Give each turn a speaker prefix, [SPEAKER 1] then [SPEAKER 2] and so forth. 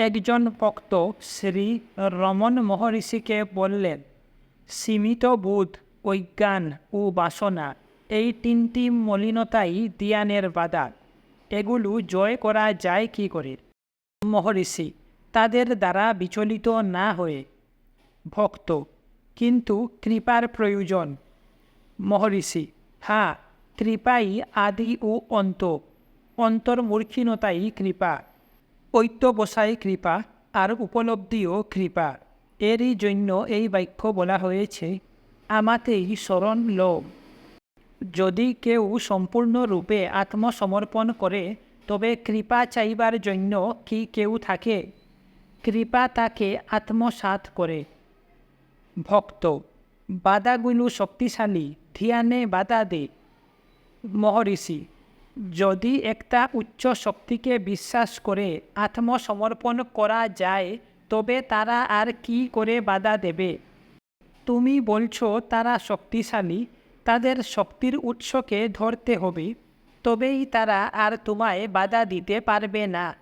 [SPEAKER 1] একজন ভক্ত শ্রী রমন মহর্ষিকে বললেন, সীমিত বুধ, অজ্ঞান ও বাসনা, এই তিনটি মলিনতাই ধ্যানের বাধা। এগুলো জয় করা যায় কি করে? মহর্ষি তাদের দ্বারা বিচলিত না হয়ে। ভক্ত, কিন্তু কৃপার প্রয়োজন। মহর্ষি হ্যাঁ কৃপাই আদি ও অন্ত। অন্তর্মূর্খীনতাই কৃপা। ঐত্যবসায় কৃপা আর উপলব্ধিও কৃপা। এরই জন্য এই বাক্য বলা হয়েছে, আমাতেই শরণ লোভ যদি কেউ সম্পূর্ণরূপে আত্মসমর্পণ করে তবে কৃপা চাইবার জন্য কি কেউ থাকে? কৃপা তাকে আত্মসাৎ করে ভক্ত বাধাগুলো শক্তিশালী, ধ্যানে বাধা দে। মহর্ষি যদি একটা উচ্চ শক্তিকে বিশ্বাস করে, আত্মসমর্পণ করা যায়, তবে তারা আর কি করে বাধা দেবে? তুমি বলছো তারা শক্তিশালী, তাদের শক্তির উৎসকে ধরতে হবে, তবেই তারা আর তোমায় বাধা দিতে পারবে না।